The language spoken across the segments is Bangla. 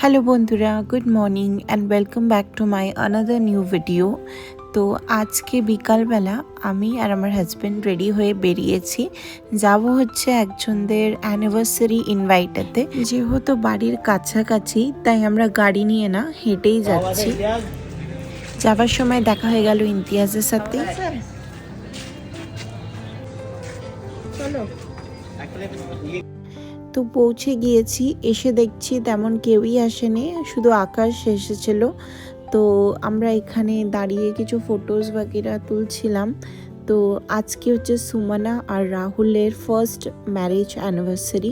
হ্যালো বন্ধুরা good morning and welcome back to my another new video তো আজকে বিকালবেলা আমি আর আমার হাজব্যান্ড রেডি হয়ে বেরিয়েছি। যাব হচ্ছে একজনদের অ্যানিভার্সারি ইনভাইটাতে যেহেতু বাড়ির কাছাকাছি তাই আমরা গাড়ি নিয়ে না হেঁটেই যাচ্ছি। যাবার সময় দেখা হয়ে গেল ইমতিয়াজের সাথে। তো পৌঁছে গিয়েছি এসে দেখছি তেমন কেউই আসেনি শুধু আকাশ এসেছিল। তো আমরা এখানে দাঁড়িয়ে কিছু ফটোজ বাকিরা তুলছিলাম। তো আজকে হচ্ছে সুমনা আর রাহুলের ফার্স্ট ম্যারেজ অ্যানিভার্সারি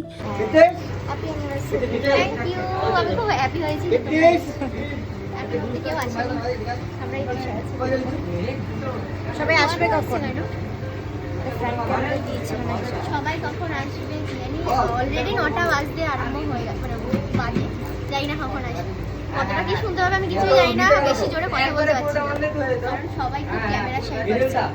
সবাই আসবে কখন সবাই কখন আসবে জানি অলরেডি নটা বাজতে আরম্ভ হয়ে গেছে মানে বাজে জানি না কখন আসবে কতটা কি শুনতে হবে আমি কিছুই জানি না বেশি জোরে কথা বলতে পারছি কারণ সবাই খুব ক্যামেরা করছে বল।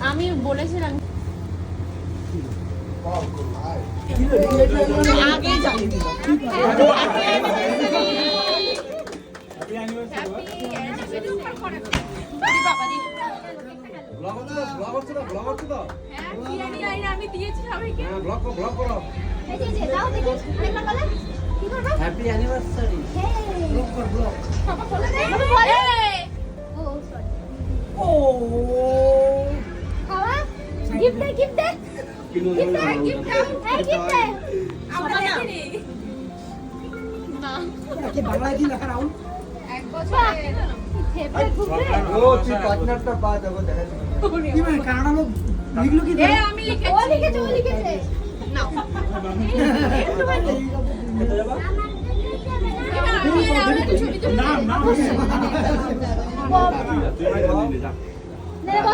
আমি বলেছিলাম আগে জানি হ্যাপি অ্যানিভার্সারি আমি দিয়েছি সবাইকে এই যে, এই যে, দাও দেখি আরেকবার বলো হ্যাপি অ্যানিভার্সারি বাবা বলে দে বাবা বলে ও সরি ও না। নে বস বস বস বস না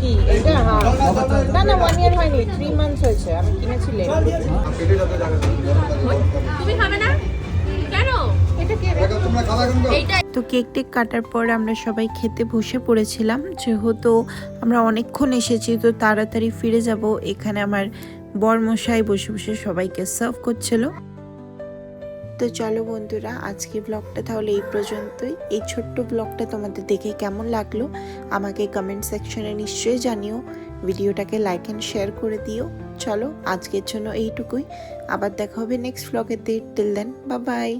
কি? না এটা হ্যাঁ। না না ওয়ান ইয়ার হয়নি থ্রি মান্থস হয়েছে আমি কিনেছি তো কেক টেক কাটার পর আমরা সবাই খেতে বসে পড়েছিলাম। যেহেতু আমরা অনেকক্ষণ এসেছি, তো তাড়াতাড়ি ফিরে যাব। এখানে আমার বরমশাই বসে বসে সবাইকে সার্ভ করছিল। তো চলো বন্ধুরা, আজকে ব্লগটা তাহলে এই পর্যন্তই। এই ছোট্ট ব্লগটা তোমাদের দেখে কেমন লাগল, আমাকে কমেন্ট সেকশনে নিশ্চয়ই জানিও। ভিডিওটাকে লাইক অ্যান্ড শেয়ার করে দিও। চলো, আজকের জন্য এইটুকুই। আবার দেখা হবে নেক্সট ব্লগেতে টিল দেন বা বাই